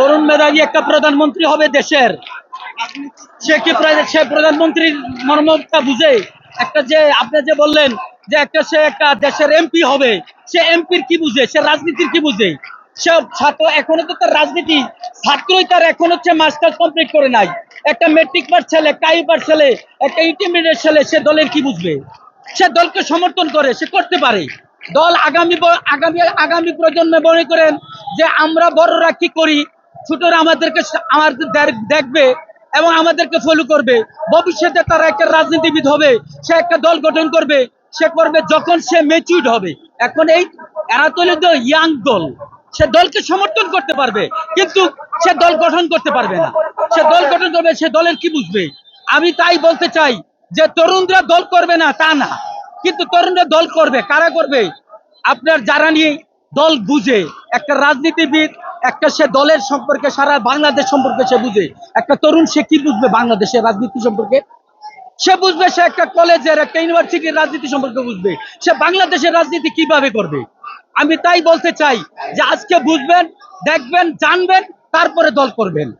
তরুণ মেধাবী একটা প্রধানমন্ত্রী হবে দেশের। সে কি সে প্রধানমন্ত্রীর মর্মটা বুঝে? একটা যে আপনি যে বললেন যে একটা সে একটা দেশের এমপি হবে, সে এমপির কি বুঝে? সে রাজনীতির কি বুঝে? সে ছাত্র এখনও তো তার রাজনীতি, ছাত্রই তার এখন হচ্ছে মাস্টার্স কমপ্লিট করে নাই। একটা মেট্রিক পাস ছেলে কাই পাস ছেলে, একটা ইন্টারমিডিয়েট ছেলে, সে দলের কি বুঝবে? সে দলকে সমর্থন করে, সে করতে পারে। দল আগামী আগামী আগামী প্রজন্মে মনে করেন যে আমরা বড়রা কি করি? ছোটরা আমাদেরকে আমাদের দেখবে এবং আমাদেরকে ফলো করবে। ভবিষ্যতে তারা একটা রাজনীতিবিদ হবে, সে একটা দল গঠন করবে, সে করবে যখন সে মেচুইড হবে। এখন এই, এরা তো ইয়াং দল। সে দলকে সমর্থন করতে পারবে, কিন্তু সে দল গঠন করতে পারবে না। সে দল গঠন করবে, সে দলের কি বুঝবে? আমি তাই বলতে চাই যে তরুণরা দল করবে না, তা না। কিন্তু তরুণরা দল করবে, কারা করবে? আপনার যারা নিয়ে দল বুঝে, একটা রাজনীতিবিদ একটা সে দলের সম্পর্কে সারা বাংলাদেশ সম্পর্কে সে বুঝে। একটা তরুণ সে কি বুঝবে বাংলাদেশের রাজনীতি সম্পর্কে? সে বুঝবে সে একটা কলেজের, একটা ইউনিভার্সিটির রাজনীতি সম্পর্কে বুঝবে। সে বাংলাদেশের রাজনীতি কীভাবে করবে? আমি তাই বলতে চাই যে আজকে বুঝবেন, দেখবেন, জানবেন, তারপরে দল করবেন।